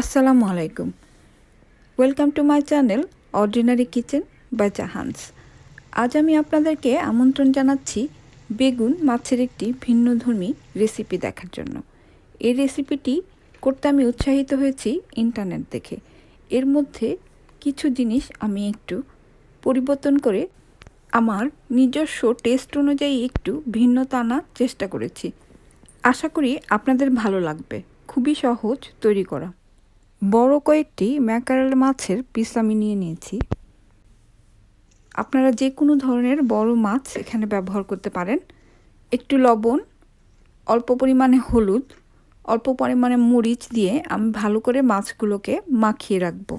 আসসালামু আলাইকুম। Welcome to my channel ordinary kitchen by Jahan's আজ আমি আপনাদেরকে আমন্ত্রণ জানাচ্ছি বেগুন মাছের একটি ভিন্নধর্মী রেসিপি দেখার জন্য। এই রেসিপিটি করতে আমি উৎসাহিত হয়েছি ইন্টারনেট দেখে। এর মধ্যে কিছু জিনিস আমি একটু পরিবর্তন করে আমার নিজস্ব টেস্ট অনুযায়ী একটু ভিন্নতা আনার চেষ্টা করেছি। আশা করি আপনাদের ভালো লাগবে। খুবই সহজ তৈরি করা। বড় কয়েকটি ম্যাকারেল মাছের পিস আমি নিয়ে নিয়েছি। আপনারা যে কোনো ধরনের বড় মাছ এখানে ব্যবহার করতে পারেন। একটু লবণ, অল্প পরিমাণে হলুদ, অল্প পরিমাণে মরিচ দিয়ে আমি ভালো করে মাছগুলোকে মাখিয়ে রাখব।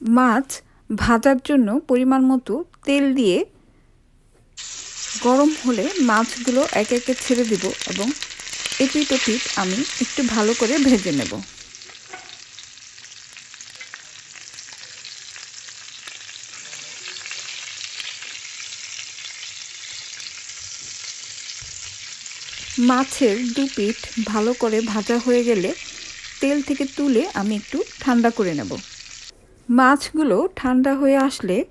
মাছ ভাজার জন্য পরিমাণ মতো তেল দিয়ে গরম হলে মাছগুলো একে একে ছেড়ে দেব এবং এপিট ওপিট আমি একটু ভালো করে ভেজে নেব। মাছের দু পিঠ ভালো করে ভাজা হয়ে গেলে তেল থেকে তুলে আমি একটু ঠান্ডা করে নেব। মাছগুলো ঠান্ডা হয়ে আসলে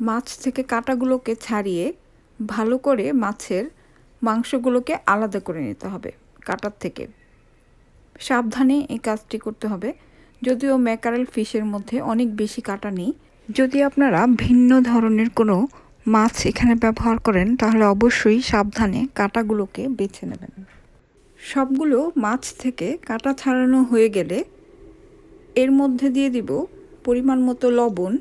মাছ থেকে কাটাগুলোকে ছাড়িয়ে ভালো করে মাছের মাংসগুলোকে আলাদা করে নিতে হবে কাটার থেকে। সাবধানে এই কাজটি করতে হবে। যদিও ম্যাকারেল ফিশের মধ্যে অনেক বেশি কাটা নেই, যদি আপনারা ভিন্ন ধরনের কোনো মাছ এখানে ব্যবহার করেন, তাহলে অবশ্যই সাবধানে কাটাগুলোকে বেছে নেবেন। সবগুলো মাছ থেকে কাটা ছাড়ানো হয়ে গেলে এর মধ্যে দিয়ে দিব পরিমাণ মতো লবণ,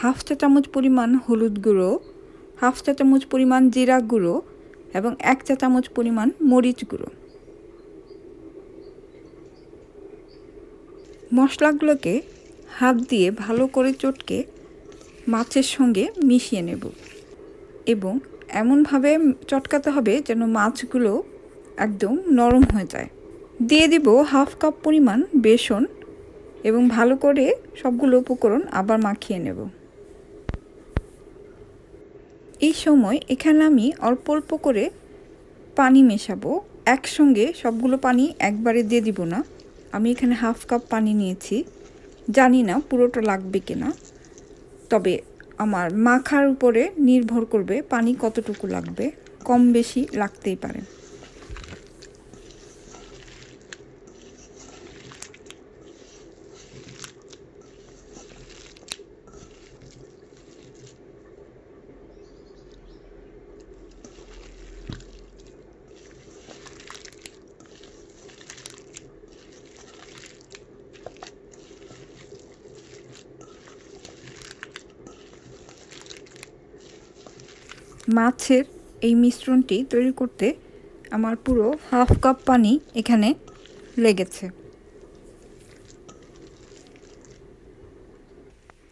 হাফ চা চামচ পরিমাণ হলুদ গুঁড়ো, হাফ চা চামচ পরিমাণ জিরা গুঁড়ো এবং এক চা চামচ পরিমাণ মরিচ গুঁড়ো। মশলাগুলোকে হাত দিয়ে ভালো করে চটকে মাছের সঙ্গে মিশিয়ে নেব এবং এমনভাবে চটকাতে হবে যেন মাছগুলো একদম নরম হয়ে যায়। দিয়ে দিব হাফ কাপ পরিমাণ বেসন এবং ভালো করে সবগুলো উপকরণ আবার মাখিয়ে নেব। এই সময় এখানে আমি অল্প অল্প করে পানি মেশাবো। একসঙ্গে সবগুলো পানি একবারে দিয়ে দিব না। আমি এখানে হাফ কাপ পানি নিয়েছি। জানি না পুরোটা লাগবে কিনা, তবে আমার মাখার উপরে নির্ভর করবে পানি কতটুকু লাগবে, কম বেশি লাগতেই পারে। মাছের এই মিশ্রণটি তৈরি করতে আমার পুরো হাফ কাপ পানি এখানে লেগেছে।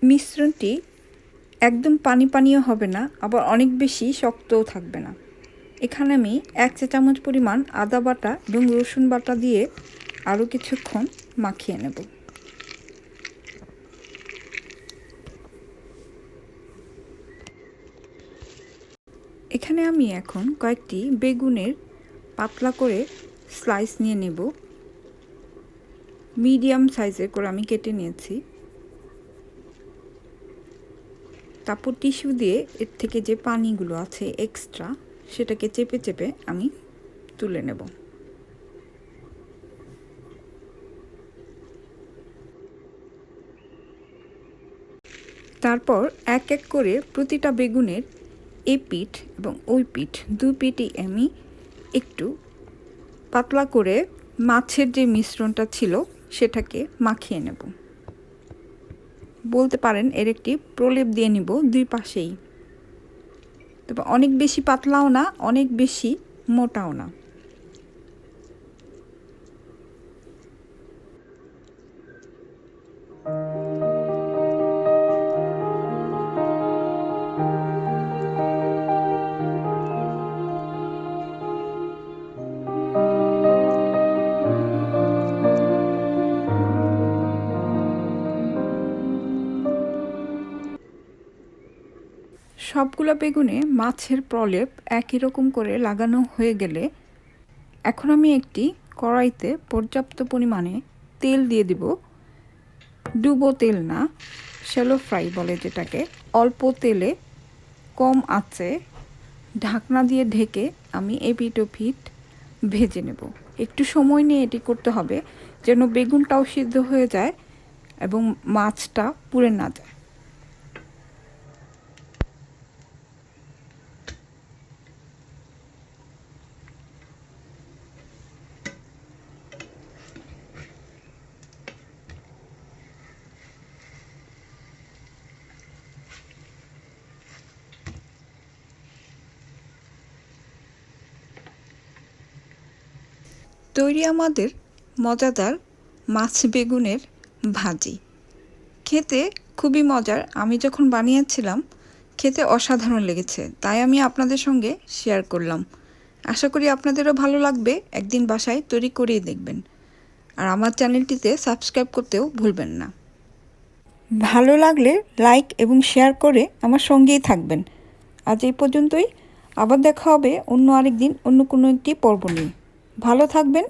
মিশ্রণটি একদম পানি পানীয় হবে না, আবার অনেক বেশি শক্তও থাকবে না। এখানে আমি এক চা চামচ পরিমাণ আদা বাটা এবং রসুন বাটা দিয়ে আরও কিছুক্ষণ মাখিয়ে নেব। এখানে আমি এখন কয়েকটি বেগুনের পাতলা করে স্লাইস নিয়ে নেব। মিডিয়াম সাইজের করে আমি কেটে নিয়েছি। তারপর টিস্যু দিয়ে এর থেকে যে পানিগুলো আছে এক্সট্রা সেটাকে চেপে চেপে আমি তুলে নেব। তারপর এক এক করে প্রতিটা বেগুনের এই পিঠ এবং ওই পিঠ দু পিঠই আমি একটু পাতলা করে মাছের যে মিশ্রণটা ছিল সেটাকে মাখিয়ে নেব। বলতে পারেন এর একটি প্রলেপ দিয়ে নিব দুই পাশেই। তবে অনেক বেশি পাতলাও না, অনেক বেশি মোটাও না। সবগুলো বেগুনে মাছের প্রলেপ একই রকম করে লাগানো হয়ে গেলে এখন আমি একটি কড়াইতে পর্যাপ্ত পরিমাণে তেল দিয়ে দিব। ডুবো তেল না শ্যালো ফ্রাই বলে যেটাকে। অল্প তেলে কম আছে ঢাকনা দিয়ে ঢেকে আমি এপিট ও ফিট ভেজে নেব। একটু সময় নিয়ে এটি করতে হবে যেন বেগুনটাও সিদ্ধ হয়ে যায় এবং মাছটা পুড়ে না যায়। তৈরি আমাদের মজাদার মাছ বেগুনের ভাজি। খেতে খুবই মজার। আমি যখন বানিয়েছিলাম, খেতে অসাধারণ লেগেছে। তাই আমি আপনাদের সঙ্গে শেয়ার করলাম। আশা করি আপনাদেরও ভালো লাগবে। একদিন বাসায় তৈরি করিয়ে দেখবেন। আর আমার চ্যানেলটিতে সাবস্ক্রাইব করতেও ভুলবেন না। ভালো লাগলে লাইক এবং শেয়ার করে আমার সঙ্গেই থাকবেন। আজ এই পর্যন্তই। আবার দেখা হবে অন্য আরেক দিন অন্য কোনো একটি পর্ব নিয়ে। ভালো থাকবেন